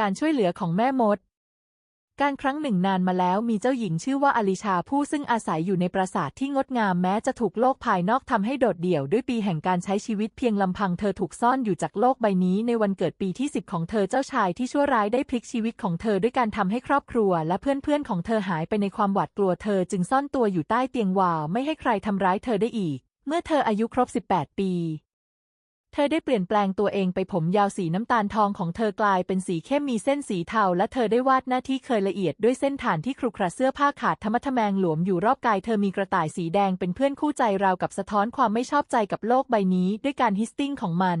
การช่วยเหลือของแม่มด การครั้งหนึ่งนานมาแล้วมีเจ้าหญิงชื่อว่าอลิชาผู้ซึ่งอาศัยอยู่ในปราสาทที่งดงามแม้จะถูกโลกภายนอกทำให้โดดเดี่ยวด้วยปีแห่งการใช้ชีวิตเพียงลำพังเธอถูกซ่อนอยู่จากโลกใบนี้ในวันเกิดปีที่10ของเธอเจ้าชายที่ชั่วร้ายได้พลิกชีวิตของเธอด้วยการทำให้ครอบครัว และเพื่อนๆของเธอหายไปในความหวาดกลัวเธอจึงซ่อนตัวอยู่ใต้เตียงวาว ไม่ให้ใครทำร้ายเธอได้อีก เมื่อเธออายุครบ 18 ปี เธอได้เปลี่ยนแปลงตัวเองไปผมยาวสีน้ำตาลทองของเธอกลายเป็นสีเข้มมีเส้นสีเทาและเธอได้วาดหน้าที่เคยละเอียดด้วยเส้นฐานที่ครุขระเสื้อผ้าขาดธรรมะทแมงหลวมอยู่รอบกายเธอมีกระต่ายสีแดงเป็นเพื่อนคู่ใจราวกับสะท้อนความไม่ชอบใจกับโลกใบนี้ด้วยการฮิสติ้งของมัน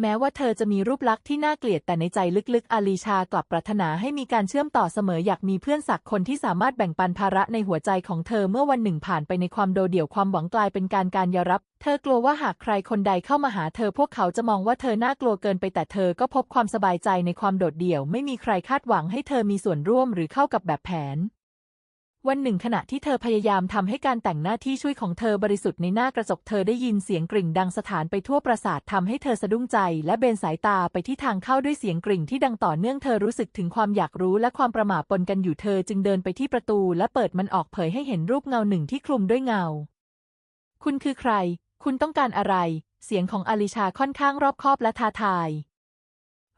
แม้ว่าเธอจะมีรูปลักษณ์ที่น่าเกลียดแต่ในใจลึกๆ อาลีชากลับปรารถนาให้มีการเชื่อมต่อเสมออยากมีเพื่อนสักคนที่สามารถแบ่งปันภาระในหัวใจของเธอเมื่อวันหนึ่งผ่านไปในความโดดเดี่ยวความหวังกลายเป็นการการยารับ เธอกลัวว่าหากใครคนใดเข้ามาหาเธอพวกเขาจะมองว่าเธอน่ากลัวเกินไปแต่เธอก็พบความสบายใจในความโดดเดี่ยว ไม่มีใครคาดหวังให้เธอมีส่วนร่วมหรือเข้ากับแบบแผน วันหนึ่งขณะที่เธอพยายามทำให้การแต่งหน้าที่ช่วยของเธอบริสุทธิ์ในหน้ากระจกเธอได้ยินเสียงกริ่งดังสถานไปทั่วปราสาททำให้เธอสะดุ้งใจ และเบนสายตาไปที่ทางเข้าด้วยเสียงกริ่งที่ดังต่อเนื่องเธอรู้สึกถึงความอยากรู้และความประหม่าปนกันอยู่เธอจึงเดินไปที่ประตู และเปิดมันออกเผยให้เห็นรูปเงาหนึ่งที่คลุมด้วยเงา คุณคือใคร คุณต้องการอะไร เสียงของอลิชาค่อนข้างรอบคอบและท้าทาย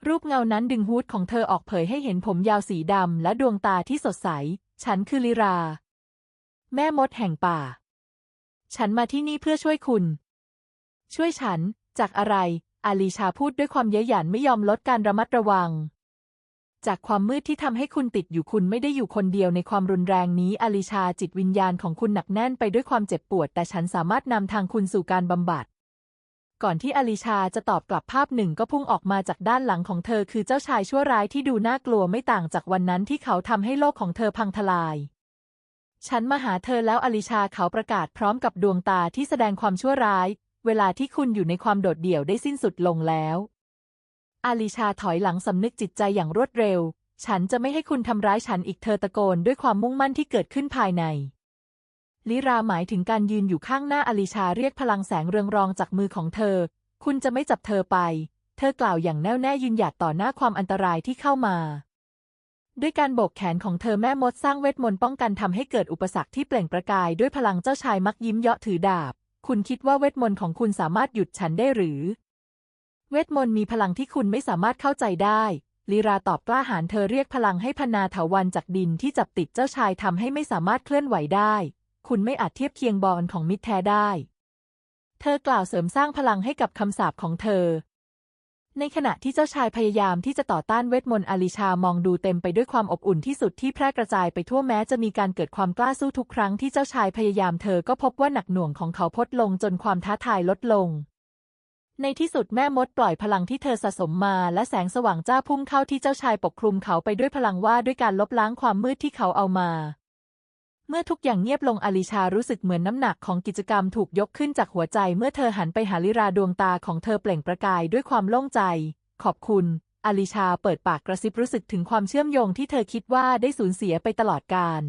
รูปเงานั้นดึงฮูดของเธอออกเผยให้เห็นผมยาวสีดำและดวงตาที่สดใส ฉันคือลิรา แม่มดแห่งป่า ฉันมาที่นี่เพื่อช่วยคุณ ช่วยฉัน จากอะไร อาลีชาพูดด้วยความเย้ยหยันไม่ยอมลดการระมัดระวัง จากความมืดที่ทำให้คุณติดอยู่คุณไม่ได้อยู่คนเดียวในความรุนแรงนี้ อาลีชาจิตวิญญาณของคุณหนักแน่นไปด้วยความเจ็บปวด แต่ฉันสามารถนำทางคุณสู่การบำบัด ก่อนที่อลิชาจะตอบกลับภาพหนึ่งก็พุ่งออกมาจากด้านหลังของเธอคือเจ้าชายชั่วร้ายที่ดูน่ากลัวไม่ต่างจากวันนั้นที่เขาทำให้โลกของเธอพังทลาย ฉันมาหาเธอแล้วอลิชาเขาประกาศพร้อมกับดวงตาที่แสดงความชั่วร้าย เวลาที่คุณอยู่ในความโดดเดี่ยวได้สิ้นสุดลงแล้วอาลิชาถอยหลังสำนึกจิตใจอย่างรวดเร็ว ฉันจะไม่ให้คุณทำร้ายฉันอีกเธอตะโกนด้วยความมุ่งมั่นที่เกิดขึ้นภายใน ลิราหมายถึงการยืนอยู่ข้างหน้าอลิชาเรียกพลังแสงเรืองรองจากมือของเธอ คุณจะไม่จับเธอไป เธอกล่าวอย่างแน่วแน่ยืนหยัดต่อหน้าความอันตรายที่เข้ามา ด้วยการโบกแขนของเธอแม่มดสร้างเวทมนต์ป้องกันทำให้เกิดอุปสรรคที่เปล่งประกายด้วยพลังเจ้าชายมักยิ้มเยาะถือดาบ คุณคิดว่าเวทมนต์ของคุณสามารถหยุดฉันได้หรือ เวทมนต์มีพลังที่คุณไม่สามารถเข้าใจได้ลีราตอบกล้าหาญเธอเรียกพลังให้พนาถาวันจากดินที่จับติดเจ้าชายทำให้ไม่สามารถเคลื่อนไหวได้ คุณไม่อาจเทียบเคียงบอลของมิตรแท้ได้ เธอกล่าวเสริมสร้างพลังให้กับคำสาปของเธอ ในขณะที่เจ้าชายพยายามที่จะต่อต้านเวทมนต์อาลิชามองดูเต็มไปด้วยความอบอุ่นที่สุดที่แพร่กระจายไปทั่วแม้จะมีการเกิดความกล้าสู้ทุกครั้งที่เจ้าชายพยายามเธอก็พบว่าหนักหน่วงของเขาพดลงจนความท้าทายลดลงในที่สุดแม่มดปล่อยพลังที่เธอสะสมมาและแสงสว่างจ้าพุ่งเข้าที่เจ้าชายปกคลุมเขาไปด้วยพลังว่าด้วยการลบล้างความมืดที่เขาเอามา เมื่อทุกอย่างเงียบลงอลิชารู้สึกเหมือนน้ำหนักของกิจกรรมถูกยกขึ้นจากหัวใจ เมื่อเธอหันไปหาลิราดวงตาของเธอเปล่งประกายด้วยความโล่งใจ ขอบคุณ อลิชาเปิดปากกระซิบรู้สึกถึงความเชื่อมโยงที่เธอคิดว่าได้สูญเสียไปตลอดกาล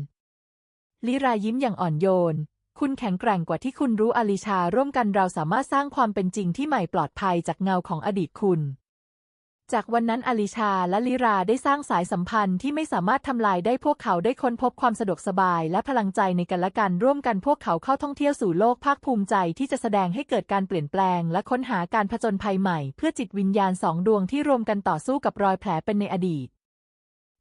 ลิรายิ้มอย่างอ่อนโยน คุณแข็งแกร่งกว่าที่คุณรู้อลิชาร่วมกันเราสามารถสร้างความเป็นจริงที่ใหม่ปลอดภัยจากเงาของอดีตคุณ จากวันนั้นอลิชาและลิราได้สร้างสายสัมพันธ์ที่ไม่สามารถทำลายได้พวกเขาได้ค้นพบความสะดวกสบายและพลังใจในกันและกันร่วมกันพวกเขาเข้าท่องเที่ยวสู่โลกภาคภูมิใจที่จะแสดงให้เกิดการเปลี่ยนแปลงและค้นหาการผจญภัยใหม่ เพื่อจิตวิญญาณสองดวงที่รวมกันต่อสู้กับรอยแผลเป็นในอดีต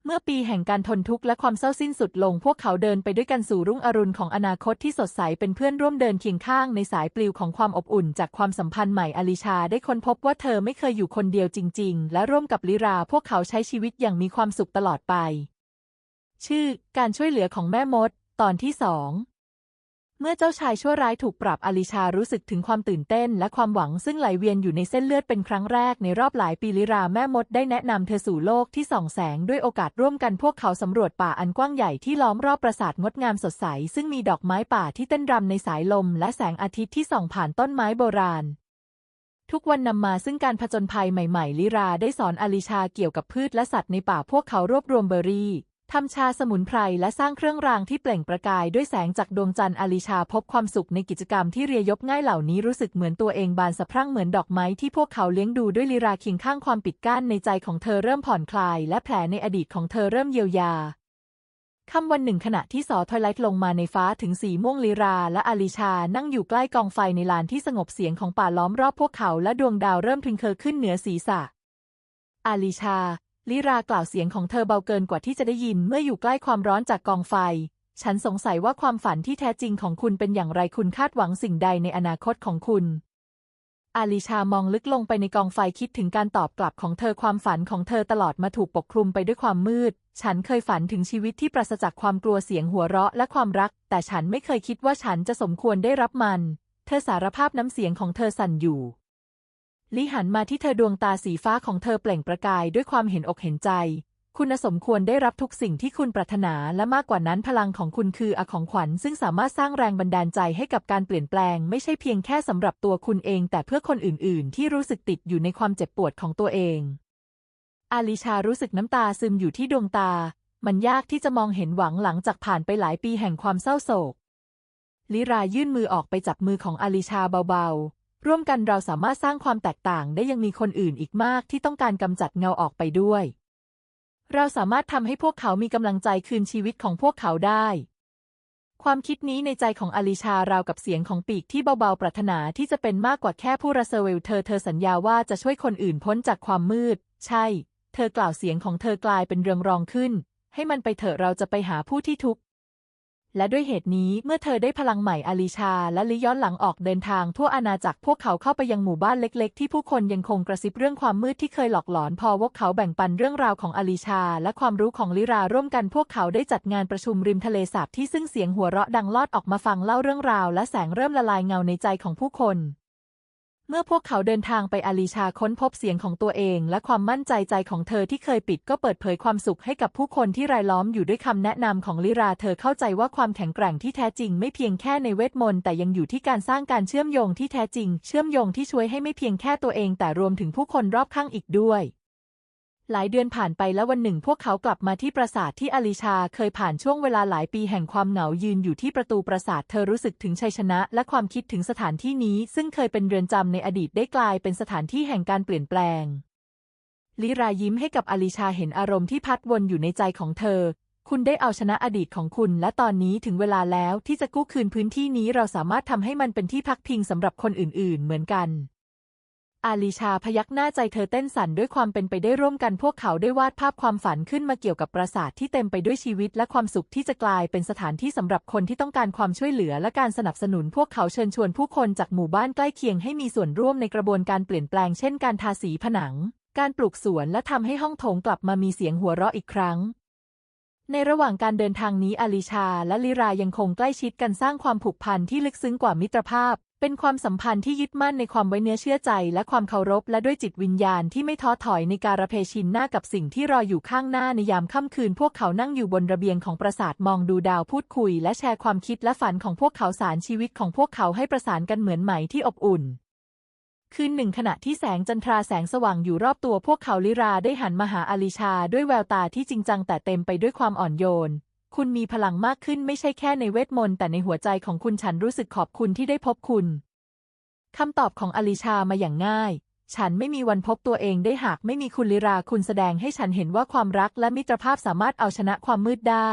เมื่อปีแห่งการทนทุกข์และความเศร้าสิ้นสุดลง พวกเขาเดินไปด้วยกันสู่รุ่งอรุณของอนาคตที่สดใสเป็นเพื่อนร่วมเดินเคียงข้างในสายปลิวของความอบอุ่น จากความสัมพันธ์ใหม่อลิชาได้ค้นพบว่าเธอไม่เคยอยู่คนเดียวจริง ๆ และร่วมกับลิรา พวกเขาใช้ชีวิตอย่างมีความสุขตลอดไป ชื่อ การช่วยเหลือของแม่มด ตอนที่สอง เมื่อเจ้าชายชั่วร้ายถูกปรับอลิชารู้สึกถึงความตื่นเต้น และความหวังซึ่งไหลเวียนอยู่ในเส้นเลือดเป็นครั้งแรกในรอบหลายปีลิราแม่มดได้แนะนำเธอสู่โลกที่ส่องแสงด้วยโอกาสร่วมกันพวกเขาสำรวจป่าอันกว้างใหญ่ที่ล้อมรอบปราสาทงดงามสดใส ซึ่งมีดอกไม้ป่าที่เต้นรำในสายลม และแสงอาทิตย์ที่ส่องผ่านต้นไม้โบราณ ทุกวันนำมาซึ่งการผจญภัยใหม่ ๆ ลิราได้สอนอลิชาเกี่ยวกับพืชและสัตว์ในป่าพวกเขารวบรวมเบอร์รี่ ทำชาสมุนไพรและสร้างเครื่องรางที่เปล่งประกายด้วยแสงจากดวงจันทร์อลิชาพบความสุขในกิจกรรมที่เรียยบง่ายเหล่านี้รู้สึกเหมือนตัวเองบานสะพรั่งเหมือนดอกไม้ที่พวกเขาเลี้ยงดูด้วยลีราคียงข้างความปิดกั้นในใจของเธอเริ่มผ่อนคลาย และแผลในอดีตของเธอเริ่มเยียวยาค่ำวันหนึ่งขณะที่สอทอยไลท์ลงมาในฟ้าถึงสีม่วงลีราและอาลิชานั่งอยู่ใกล้กองไฟในลานที่สงบเสียงของป่าล้อมรอบพวกเขาและดวงดาวเริ่มทิงเคอขึ้นเหนือศีรษะอาลิชา ลิรากล่าวเสียงของเธอเบาเกินกว่าที่จะได้ยินเมื่ออยู่ใกล้ความร้อนจากกองไฟ ฉันสงสัยว่าความฝันที่แท้จริงของคุณเป็นอย่างไรคุณคาดหวังสิ่งใดในอนาคตของคุณ อาลิชามองลึกลงไปในกองไฟคิดถึงการตอบกลับของเธอความฝันของเธอตลอดมาถูกปกคลุมไปด้วยความมืด ฉันเคยฝันถึงชีวิตที่ปราศจากความกลัวเสียงหัวเราะและความรัก แต่ฉันไม่เคยคิดว่าฉันจะสมควรได้รับมัน เธอสารภาพน้ำเสียงของเธอสั่นอยู่ ลิหันมาที่เธอดวงตาสีฟ้าของเธอเปล่งประกายด้วยความเห็นอกเห็นใจ คุณสมควรได้รับทุกสิ่งที่คุณปรารถนาและมากกว่านั้นพลังของคุณคืออของขวัญ ซึ่งสามารถสร้างแรงบันดาลใจให้กับการเปลี่ยนแปลง ไม่ใช่เพียงแค่สำหรับตัวคุณเอง แต่เพื่อคนอื่น ๆ ที่รู้สึกติดอยู่ในความเจ็บปวดของตัวเอง อาลิชารู้สึกน้ำตาซึมอยู่ที่ดวงตา มันยากที่จะมองเห็นหวังหลังจากผ่านไปหลายปีแห่งความเศร้าโศกลิรายื่นมือออกไปจับมือของอาลิชาเบาๆ ร่วมกันเราสามารถสร้างความแตกต่างได้ยังมีคนอื่นอีกมากที่ต้องการกำจัดเงาออกไปด้วย เราสามารถทำให้พวกเขามีกำลังใจคืนชีวิตของพวกเขาได้ ความคิดนี้ในใจของอลิชาราวกับเสียงของปีกที่เบาๆ ปรารถนาที่จะเป็นมากกว่าแค่ผู้รัสเวลเธอเธอสัญญาว่าจะช่วยคนอื่นพ้นจากความมืด ใช่ เธอกล่าวเสียงของเธอกลายเป็นเรืองรองขึ้น ให้มันไปเถอะเราจะไปหาผู้ที่ทุกข์ และด้วยเหตุนี้เมื่อเธอได้พลังใหม่อาลิชาและลิย้อนหลังออกเดินทางทั่วอาณาจักรพวกเขาเข้าไปยังหมู่บ้านเล็กๆ ที่ผู้คนยังคงกระซิบเรื่องความมืดที่เคยหลอกหลอนพอพวกเขาแบ่งปันเรื่องราวของอาลิชา และความรู้ของลิราร่วมกันพวกเขาได้จัดงานประชุมริมทะเลสาบที่ซึ่งเสียงหัวเราะดังลอดออกมาฟังเล่าเรื่องราว และแสงเริ่มละลายเงาในใจของผู้คน เมื่อพวกเขาเดินทางไปอาลีชาค้นพบเสียงของตัวเอง และความมั่นใจใจของเธอที่เคยปิดก็เปิดเผยความสุขให้กับผู้คนที่รายล้อมอยู่ด้วยคำแนะนำของลิราเธอเข้าใจว่าความแข็งแกร่งที่แท้จริงไม่เพียงแค่ในเวทมนต์แต่ยังอยู่ที่การสร้างการเชื่อมโยงที่แท้จริง เชื่อมโยงที่ช่วยให้ไม่เพียงแค่ตัวเองแต่รวมถึงผู้คนรอบข้างอีกด้วย หลายเดือนผ่านไปแล้ววันหนึ่งพวกเขากลับมาที่ปราสาทที่อลิชาเคยผ่านช่วงเวลาหลายปีแห่งความเหงายืนอยู่ที่ประตูปราสาทเธอรู้สึกถึงชัยชนะและความคิดถึงสถานที่นี้ ซึ่งเคยเป็นเรือนจำในอดีตได้กลายเป็นสถานที่แห่งการเปลี่ยนแปลง ลิรายิ้มให้กับอลิชาเห็นอารมณ์ที่พัดวนอยู่ในใจของเธอ คุณได้เอาชนะอดีตของคุณและตอนนี้ถึงเวลาแล้วที่จะกู้คืนพื้นที่นี้เราสามารถทำให้มันเป็นที่พักพิงสำหรับคนอื่น ๆ เหมือนกัน อาลิชาพยักหน้าใจเธอเต้นสั่นด้วยความเป็นไปได้ร่วมกันพวกเขาได้วาดภาพความฝันขึ้นมาเกี่ยวกับปราสาทที่เต็มไปด้วยชีวิตและความสุขที่จะกลายเป็นสถานที่สำหรับคนที่ต้องการความช่วยเหลือและการสนับสนุนพวกเขาเชิญชวนผู้คนจากหมู่บ้านใกล้เคียงให้มีส่วนร่วมในกระบวนการเปลี่ยนแปลงเช่นการทาสีผนัง การปลูกสวนและทำให้ห้องโถงกลับมามีเสียงหัวเราะอีกครั้งในระหว่างการเดินทางนี้อาลิชาและลิรายังคงใกล้ชิดกันสร้างความผูกพันที่ลึกซึ้งกว่ามิตรภาพ เป็นความสัมพันธ์ที่ยึดมั่นในความไว้เนื้อเชื่อใจ และความเคารพและด้วยจิตวิญญาณที่ไม่ท้อถอยในการระเพชินหน้ากับสิ่งที่รออยู่ข้างหน้าในยามค่ำคืน พวกเขานั่งอยู่บนระเบียงของปราสาทมองดูดาวพูดคุย และแชร์ความคิดและฝันของพวกเขาสารชีวิตของพวกเขาให้ประสานกันเหมือนไหมที่อบอุ่นคืนหนึ่งขณะที่แสงจันทราแสงสว่างอยู่รอบตัวพวกเขาลิราได้หันมาหาอาลิชาด้วยแววตาที่จริงจังแต่เต็มไปด้วยความอ่อนโยน คุณมีพลังมากขึ้นไม่ใช่แค่ในเวทมนต์แต่ในหัวใจของคุณฉันรู้สึกขอบคุณที่ได้พบคุณคำตอบของอลิชามาอย่างง่าย ฉันไม่มีวันพบตัวเองได้หากไม่มีคุณลิราคุณแสดงให้ฉันเห็นว่าความรักและมิตรภาพสามารถเอาชนะความมืดได้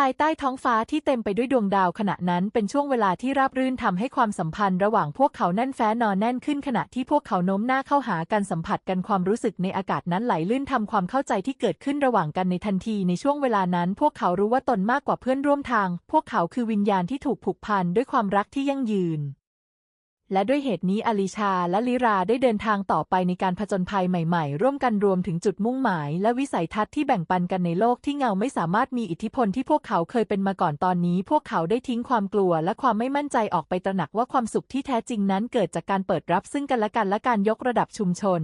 ภายใต้ท้องฟ้าที่เต็มไปด้วยดวงดาวขณะนั้นเป็นช่วงเวลาที่ราบรื่นทำให้ความสัมพันธ์ระหว่างพวกเขาแน่นแฟ้นอนแน่นขึ้นขณะที่พวกเขาโน้มหน้าเข้าหากันสัมผัสกันความรู้สึกในอากาศนั้นไหลลื่นทำความเข้าใจที่เกิดขึ้นระหว่างกันในทันทีในช่วงเวลานั้น พวกเขารู้ว่าตนมากกว่าเพื่อนร่วมทาง พวกเขาคือวิญญาณที่ถูกผูกพันด้วยความรักที่ยั่งยืน และด้วยเหตุนี้อลิชาและลิราได้เดินทางต่อไปในการผจญภัยใหม่ๆ ร่วมกันรวมถึงจุดมุ่งหมาย และวิสัยทัศน์ที่แบ่งปันกันในโลกที่เงาไม่สามารถมีอิทธิพลที่พวกเขาเคยเป็นมาก่อนตอนนี้ พวกเขาได้ทิ้งความกลัว และความไม่มั่นใจออกไปตระหนักว่าความสุขที่แท้จริงนั้นเกิดจากการเปิดรับซึ่งกันและกันและการยกระดับชุมชน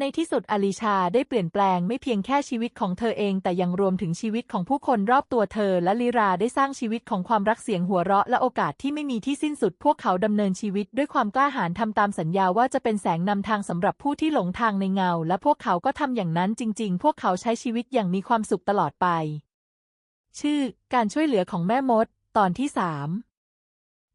ในที่สุดอลิชาได้เปลี่ยนแปลงไม่เพียงแค่ชีวิตของเธอเอง แต่ยังรวมถึงชีวิตของผู้คนรอบตัวเธอ และลีราได้สร้างชีวิตของความรักเสียงหัวเราะและโอกาสที่ไม่มีที่สิ้นสุด พวกเขาดำเนินชีวิตด้วยความกล้าหาญทำตามสัญญาว่าจะเป็นแสงนำทางสำหรับผู้ที่หลงทางในเงา และพวกเขาก็ทำอย่างนั้นจริง ๆ พวกเขาใช้ชีวิตอย่างมีความสุขตลอดไป ชื่อ การช่วยเหลือของแม่มด ตอนที่สาม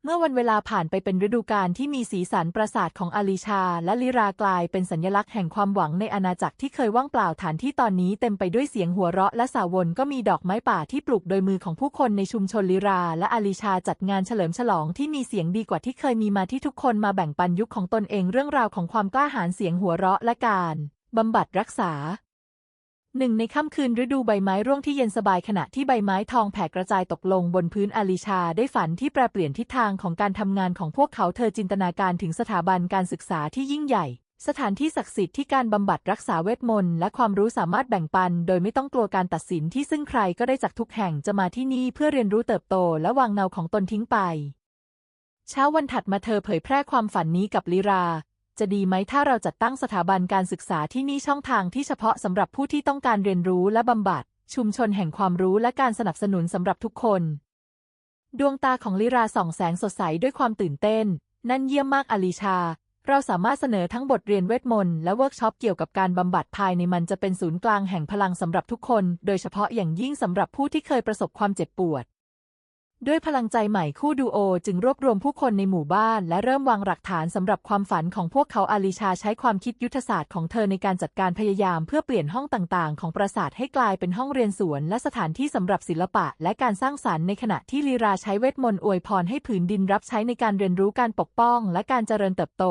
เมื่อวันเวลาผ่านไปเป็นฤดูกาลที่มีสีสันประสาทของอาลิชา และลิรากลายเป็นสัญลักษณ์แห่งความหวังในอาณาจักรที่เคยว่างเปล่าฐานที่ตอนนี้เต็มไปด้วยเสียงหัวเราะและสาวนก็มีดอกไม้ป่าที่ปลูกโดยมือของผู้คนในชุมชนลิรา และอาลิชาจัดงานเฉลิมฉลองที่มีเสียงดีกว่าที่เคยมีมาที่ทุกคนมาแบ่งปันยุคของตนเองเรื่องราวของความกล้าหาญเสียงหัวเราะและการบำบัดรักษา หนึ่งในค่ำคืนฤดูใบไม้ร่วงที่เย็นสบายขณะที่ใบไม้ทองแผ่กระจายตกลงบนพื้นอลิชาได้ฝันที่แปรเปลี่ยนทิศทางของการทำงานของพวกเขาเธอจินตนาการถึงสถาบันการศึกษาที่ยิ่งใหญ่ สถานที่ศักดิ์สิทธิ์ที่การบำบัดรักษาเวทมนต์และความรู้สามารถแบ่งปัน โดยไม่ต้องกลัวการตัดสินที่ซึ่งใครก็ได้จากทุกแห่งจะมาที่นี่เพื่อเรียนรู้เติบโตและวางเงาของตนทิ้งไปเช้าวันถัดมาเธอเผยแพร่ความฝันนี้กับลิรา จะดีไหมถ้าเราจัดตั้งสถาบันการศึกษาที่นี่ช่องทางที่เฉพาะสำหรับผู้ที่ต้องการเรียนรู้และบำบัด ชุมชนแห่งความรู้และการสนับสนุนสำหรับทุกคน ดวงตาของลิราส่องแสงสดใสด้วยความตื่นเต้น นั่นเยี่ยมมากอลิชา เราสามารถเสนอทั้งบทเรียนเวทมนต์และเวิร์กช็อปเกี่ยวกับการบำบัดภายในมันจะเป็นศูนย์กลางแห่งพลังสำหรับทุกคน โดยเฉพาะอย่างยิ่งสำหรับผู้ที่เคยประสบความเจ็บปวด ด้วยพลังใจใหม่คู่ดูโอ จึงรวบรวมผู้คนในหมู่บ้าน และเริ่มวางหลักฐานสำหรับความฝันของพวกเขาอาลิชาใช้ความคิดยุทธศาสตร์ของเธอในการจัดการพยายามเพื่อเปลี่ยนห้องต่างๆ ของปราสาทให้กลายเป็นห้องเรียนสวน และสถานที่สำหรับศิลปะ และการสร้างสรรค์ในขณะที่ลีราใช้เวทมนต์อวยพรให้ผืนดินรับใช้ในการเรียนรู้การปกป้อง และการเจริญเติบโต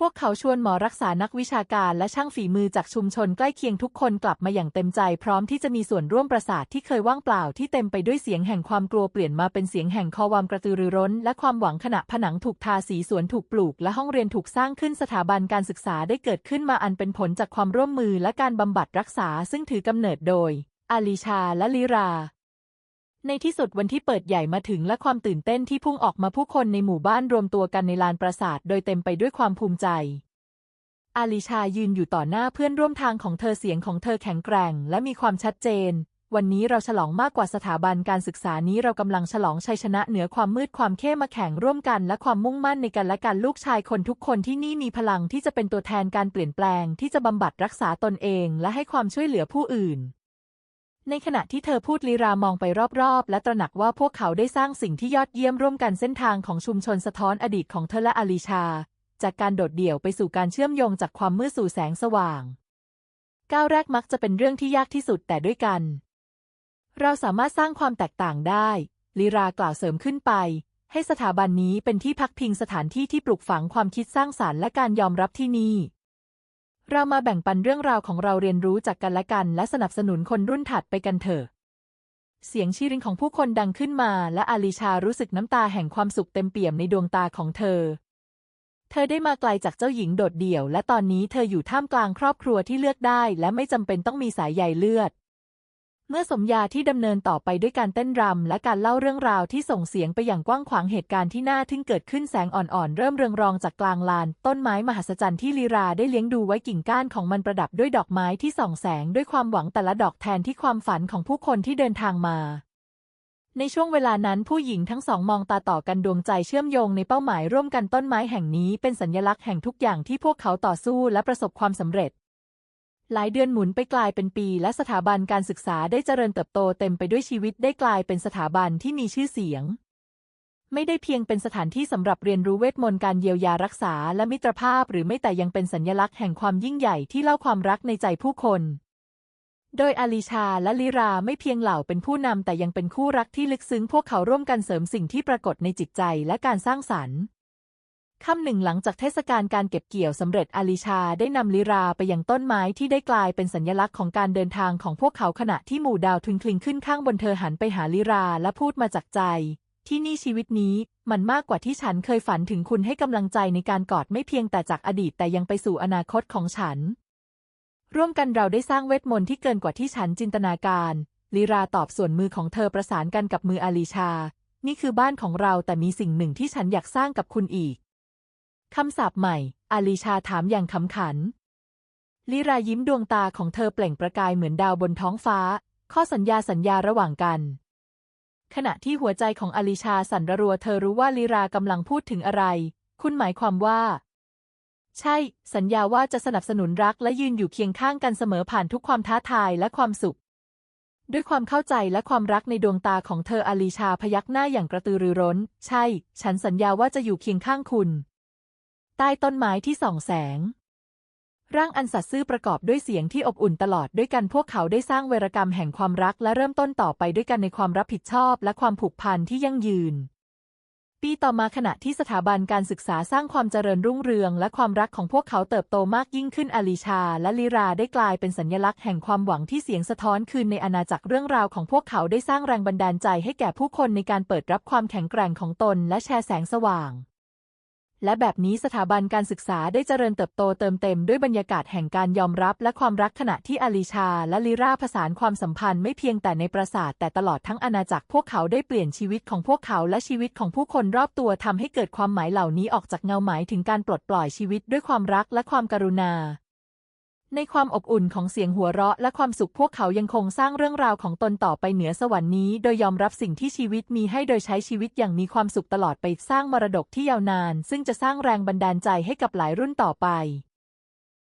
พวกเขาชวนหมอรักษานักวิชาการและช่างฝีมือจากชุมชนใกล้เคียงทุกคนกลับมาอย่างเต็มใจ พร้อมที่จะมีส่วนร่วมประสาทที่เคยว่างเปล่าที่เต็มไปด้วยเสียงแห่งความกลัวเปลี่ยนมาเป็นเสียงแห่งคอวามกระตือรือร้น และความหวังขณะผนังถูกทาสีสวนถูกปลูก และห้องเรียนถูกสร้างขึ้นสถาบันการศึกษาได้เกิดขึ้นมาอันเป็นผลจากความร่วมมือและการบำบัดรักษาซึ่งถือกำเนิดโดยอาลีชาและลิรา ในที่สุดวันที่เปิดใหญ่มาถึงและความตื่นเต้นที่พุ่งออกมาผู้คนในหมู่บ้านรวมตัวกันในลานปราสาทโดยเต็มไปด้วยความภูมิใจ อาลิชายืนอยู่ต่อหน้าเพื่อนร่วมทางของเธอเสียงของเธอแข็งแกร่ง และมีความชัดเจน วันนี้เราฉลองมากกว่าสถาบันการศึกษานี้เรากำลังฉลองชัยชนะเหนือความมืดความเข้มาแข่งร่วมกัน และความมุ่งมั่นในกันและกันลูกชายคนทุกคนที่นี่มีพลังที่จะเป็นตัวแทนการเปลี่ยนแปลงที่จะบำบัดรักษาตนเอง และให้ความช่วยเหลือผู้อื่น ในขณะที่เธอพูดลีรามองไปรอบๆ และตระหนักว่าพวกเขาได้สร้างสิ่งที่ยอดเยี่ยมร่วมกันเส้นทางของชุมชนสะท้อนอดีตของเธอและอลิชา จากการโดดเดี่ยวไปสู่การเชื่อมโยงจากความมืดสู่แสงสว่าง ก้าวแรกมักจะเป็นเรื่องที่ยากที่สุดแต่ด้วยกัน เราสามารถสร้างความแตกต่างได้ ลีรากล่าวเสริมขึ้นไป ให้สถาบันนี้เป็นที่พักพิงสถานที่ที่ปลูกฝังความคิดสร้างสารรค์และการยอมรับที่นี่ เรามาแบ่งปันเรื่องราวของเราเรียนรู้จากกันและกัน และสนับสนุนคนรุ่นถัดไปกันเถอะ เสียงชีริงของผู้คนดังขึ้นมา และอาลิชารู้สึกน้ำตาแห่งความสุขเต็มเปี่ยมในดวงตาของเธอ เธอได้มาไกลจากเจ้าหญิงโดดเดี่ยว และตอนนี้เธออยู่ท่ามกลางครอบครัวที่เลือกได้ และไม่จำเป็นต้องมีสายใยเลือด เมื่อสมยาที่ดำเนินต่อไปด้วยการเต้นรำและการเล่าเรื่องราวที่ส่งเสียงไปอย่างกว้างขวางเหตุการณ์ที่น่าทึ่งเกิดขึ้นแสงอ่อนๆ เริ่มเรืองรองจากกลางลาน ต้นไม้มหัศจรรย์ที่ลีราได้เลี้ยงดูไว้กิ่งก้านของมันประดับด้วยดอกไม้ที่ส่องแสงด้วยความหวังแต่ละดอกแทนที่ความฝันของผู้คนที่เดินทางมา ในช่วงเวลานั้นผู้หญิงทั้งสองมองตาต่อกันดวงใจเชื่อมโยงในเป้าหมายร่วมกันต้นไม้แห่งนี้เป็นสัญลักษณ์แห่งทุกอย่างที่พวกเขาต่อสู้และประสบความสำเร็จ หลายเดือนหมุนไปกลายเป็นปี และสถาบันการศึกษาได้เจริญเติบโตเต็มไปด้วยชีวิตได้กลายเป็นสถาบันที่มีชื่อเสียง ไม่ได้เพียงเป็นสถานที่สำหรับเรียนรู้เวทมนต์การเยียวยารักษาและมิตรภาพหรือไม่แต่ยังเป็นสัญลักษณ์แห่งความยิ่งใหญ่ที่เล่าความรักในใจผู้คน โดยอาลิชาและลิราไม่เพียงเหล่าเป็นผู้นำแต่ยังเป็นคู่รักที่ลึกซึ้งพวกเขาร่วมกันเสริมสิ่งที่ปรากฏในจิตใจและการสร้างสรรค์ ค่ำหนึ่งหลังจากเทศกาลการเก็บเกี่ยวสำเร็จอาลิชาได้นำลิราไปยังต้นไม้ที่ได้กลายเป็นสัญลักษณ์ของการเดินทางของพวกเขาขณะที่หมู่ดาวทุนคลิงขึ้นข้างบนเธอหันไปหาลิราและพูดมาจากใจ ที่นี่ชีวิตนี้มันมากกว่าที่ฉันเคยฝันถึงคุณให้กำลังใจในการกอดไม่เพียงแต่จากอดีตแต่ยังไปสู่อนาคตของฉัน ร่วมกันเราได้สร้างเวทมนต์ที่เกินกว่าที่ฉันจินตนาการลีราตอบส่วนมือของเธอประสานกันกับมืออาลีชา นี่คือบ้านของเราแต่มีสิ่งหนึ่งที่ฉันอยากสร้างกับคุณอีก คำสาปใหม่ อาลีชาถามอย่างขำขัน ลิรายิ้มดวงตาของเธอเปล่งประกายเหมือนดาวบนท้องฟ้า ข้อสัญญาสัญญาระหว่างกัน ขณะที่หัวใจของอลิชาสั่นระรัวเธอรู้ว่าลิรากำลังพูดถึงอะไร คุณหมายความว่า ใช่ สัญญาว่าจะสนับสนุนรักและยืนอยู่เคียงข้างกันเสมอผ่านทุกความท้าทายและความสุข ด้วยความเข้าใจและความรักในดวงตาของเธออลิชาพยักหน้าอย่างกระตือรือร้น ใช่ ฉันสัญญาว่าจะอยู่เคียงข้างคุณ ใต้ต้นไม้ที่ส่องแสง ร่างอันสัตย์ซื่อประกอบด้วยเสียงที่อบอุ่นตลอดด้วยกันพวกเขาได้สร้างเวรกรรมแห่งความรักและเริ่มต้นต่อไปด้วยกันในความรับผิดชอบและความผูกพันที่ยั่งยืน ปีต่อมาขณะที่สถาบันการศึกษาสร้างความเจริญรุ่งเรือง และความรักของพวกเขาเติบโตมากยิ่งขึ้นอลิชา และลิราได้กลายเป็นสัญลักษณ์แห่งความหวังที่เสียงสะท้อนคืนในอาณาจักรเรื่องราวของพวกเขาได้สร้างแรงบันดาลใจให้แก่ผู้คนในการเปิดรับความแข็งแกร่งของตน และแชร์แสงสว่าง และแบบนี้สถาบันการศึกษาได้เจริญเติบโตเติมเต็มด้วยบรรยากาศแห่งการยอมรับและความรักขณะที่อลิชาและลิราผสานความสัมพันธ์ไม่เพียงแต่ในปราสาทแต่ตลอดทั้งอาณาจักรพวกเขาได้เปลี่ยนชีวิตของพวกเขาและชีวิตของผู้คนรอบตัวทำให้เกิดความหมายเหล่านี้ออกจากเงาหมายถึงการปลดปล่อยชีวิตด้วยความรักและความกรุณา ในความอบอุ่นของเสียงหัวเราะและความสุขพวกเขายังคงสร้างเรื่องราวของตนต่อไปเหนือสวรรค์นี้ โดยยอมรับสิ่งที่ชีวิตมีให้โดยใช้ชีวิตอย่างมีความสุขตลอดไปสร้างมรดกที่ยาวนาน ซึ่งจะสร้างแรงบันดาลใจให้กับหลายรุ่นต่อไป